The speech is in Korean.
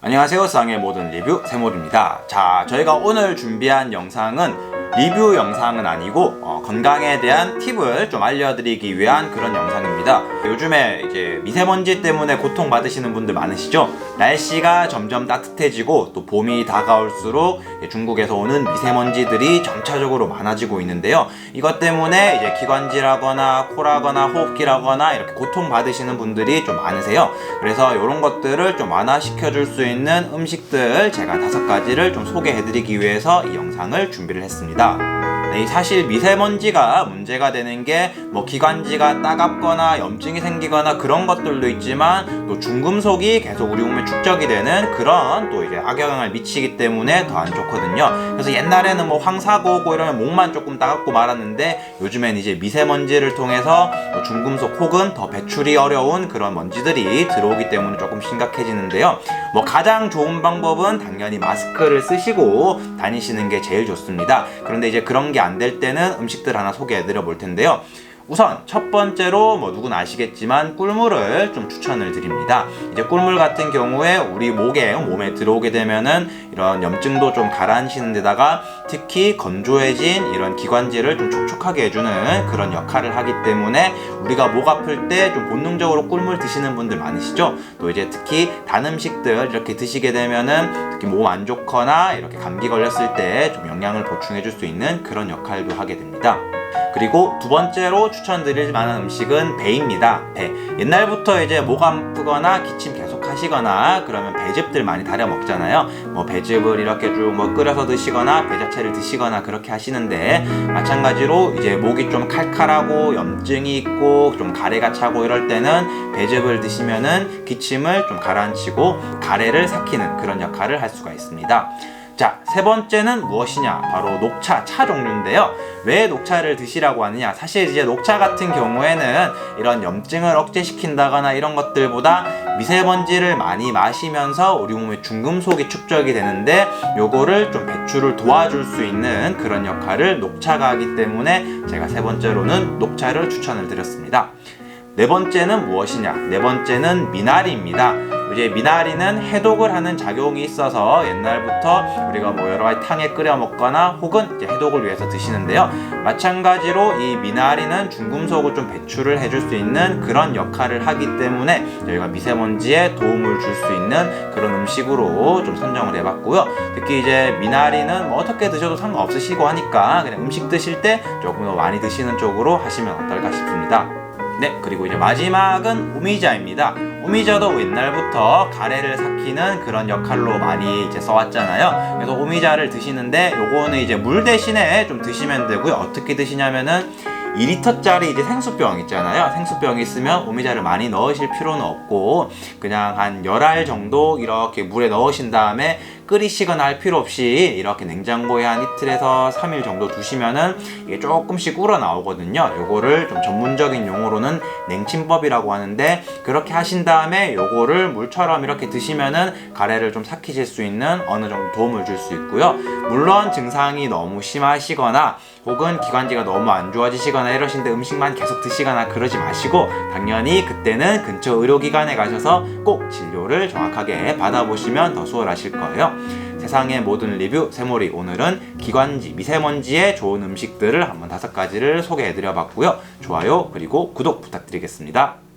안녕하세요. 쌍의 모든 리뷰 세몰입니다. 자, 저희가 오늘 준비한 영상은 리뷰 영상은 아니고 어, 건강에 대한 팁을 좀 알려드리기 위한 그런 영상입니다. 요즘에 이제 미세먼지 때문에 고통 받으시는 분들 많으시죠? 날씨가 점점 따뜻해지고 또 봄이 다가올수록 중국에서 오는 미세먼지들이 점차적으로 많아지고 있는데요. 이것 때문에 이제 기관지라거나 코라거나 호흡기라거나 이렇게 고통 받으시는 분들이 좀 많으세요. 그래서 이런 것들을 좀 완화시켜 줄 수 있는 음식들 제가 다섯 가지를 좀 소개해 드리기 위해서 이 영상을 준비를 했습니다. 네, 사실 미세먼지가 문제가 되는 게 뭐 기관지가 따갑거나 염증이 생기거나 그런 것들도 있지만 또 중금속이 계속 우리 몸에 축적이 되는 그런 또 이제 악영향을 미치기 때문에 더 안 좋거든요. 그래서 옛날에는 뭐 황사고 오고 이러면 목만 조금 따갑고 말았는데 요즘엔 이제 미세먼지를 통해서 뭐 중금속 혹은 더 배출이 어려운 그런 먼지들이 들어오기 때문에 조금 심각해지는데요. 뭐 가장 좋은 방법은 당연히 마스크를 쓰시고 다니시는 게 제일 좋습니다. 그런데 이제 그런 게안 될 때는 음식들 하나 소개해 드려 볼 텐데요. 우선 첫 번째로 뭐 누구나 아시겠지만 꿀물을 좀 추천을 드립니다. 이제 꿀물 같은 경우에 우리 목에 몸에 들어오게 되면은 이런 염증도 좀 가라앉히는 데다가 특히 건조해진 이런 기관지를 좀 촉촉하게 해주는 그런 역할을 하기 때문에 우리가 목 아플 때 좀 본능적으로 꿀물 드시는 분들 많으시죠? 또 이제 특히 단 음식들 이렇게 드시게 되면은 특히 몸 안 좋거나 이렇게 감기 걸렸을 때 좀 영양을 보충해 줄 수 있는 그런 역할도 하게 됩니다. 그리고 두 번째로 추천드릴 만한 음식은 배입니다. 배. 옛날부터 이제 목 아프거나 기침 계속 하시거나 그러면 배즙들 많이 달여 먹잖아요. 뭐 배즙을 이렇게 쭉 뭐 끓여서 드시거나 배 자체를 드시거나 그렇게 하시는데 마찬가지로 이제 목이 좀 칼칼하고 염증이 있고 좀 가래가 차고 이럴 때는 배즙을 드시면은 기침을 좀 가라앉히고 가래를 삭히는 그런 역할을 할 수가 있습니다. 자, 세 번째는 무엇이냐? 바로 녹차, 차 종류인데요. 왜 녹차를 드시라고 하느냐? 사실 이제 녹차 같은 경우에는 이런 염증을 억제시킨다거나 이런 것들보다 미세먼지를 많이 마시면서 우리 몸에 중금속이 축적이 되는데 요거를 좀 배출을 도와줄 수 있는 그런 역할을 녹차가 하기 때문에 제가 세 번째로는 녹차를 추천을 드렸습니다. 네 번째는 무엇이냐? 네 번째는 미나리입니다. 이제 미나리는 해독을 하는 작용이 있어서 옛날부터 우리가 뭐 여러 가지 탕에 끓여 먹거나 혹은 이제 해독을 위해서 드시는데요. 마찬가지로 이 미나리는 중금속을 좀 배출을 해줄 수 있는 그런 역할을 하기 때문에 저희가 미세먼지에 도움을 줄 수 있는 그런 음식으로 좀 선정을 해봤고요. 특히 이제 미나리는 뭐 어떻게 드셔도 상관없으시고 하니까 그냥 음식 드실 때 조금 더 많이 드시는 쪽으로 하시면 어떨까 싶습니다. 네, 그리고 이제 마지막은 오미자입니다. 오미자도 옛날부터 가래를 삭히는 그런 역할로 많이 이제 써왔잖아요. 그래서 오미자를 드시는데 요거는 이제 물 대신에 좀 드시면 되고요. 어떻게 드시냐면은 2리터짜리 이제 생수병 있잖아요. 생수병 있으면 오미자를 많이 넣으실 필요는 없고 그냥 한 열 알 정도 이렇게 물에 넣으신 다음에 끓이시거나 할 필요 없이 이렇게 냉장고에 한 이틀에서 3일 정도 두시면은 이게 조금씩 우러 나오거든요. 요거를 좀 전문적인 용어로는 냉침법이라고 하는데 그렇게 하신 다음에 요거를 물처럼 이렇게 드시면은 가래를 좀 삭히실 수 있는 어느 정도 도움을 줄 수 있고요. 물론 증상이 너무 심하시거나 혹은 기관지가 너무 안 좋아지시거나 이러신데 음식만 계속 드시거나 그러지 마시고 당연히 그때는 근처 의료기관에 가셔서 꼭 진료를 정확하게 받아보시면 더 수월하실 거예요. 세상의 모든 리뷰 세몰이 오늘은 기관지 미세먼지에 좋은 음식들을 한번 다섯 가지를 소개해 드려 봤고요. 좋아요 그리고 구독 부탁드리겠습니다.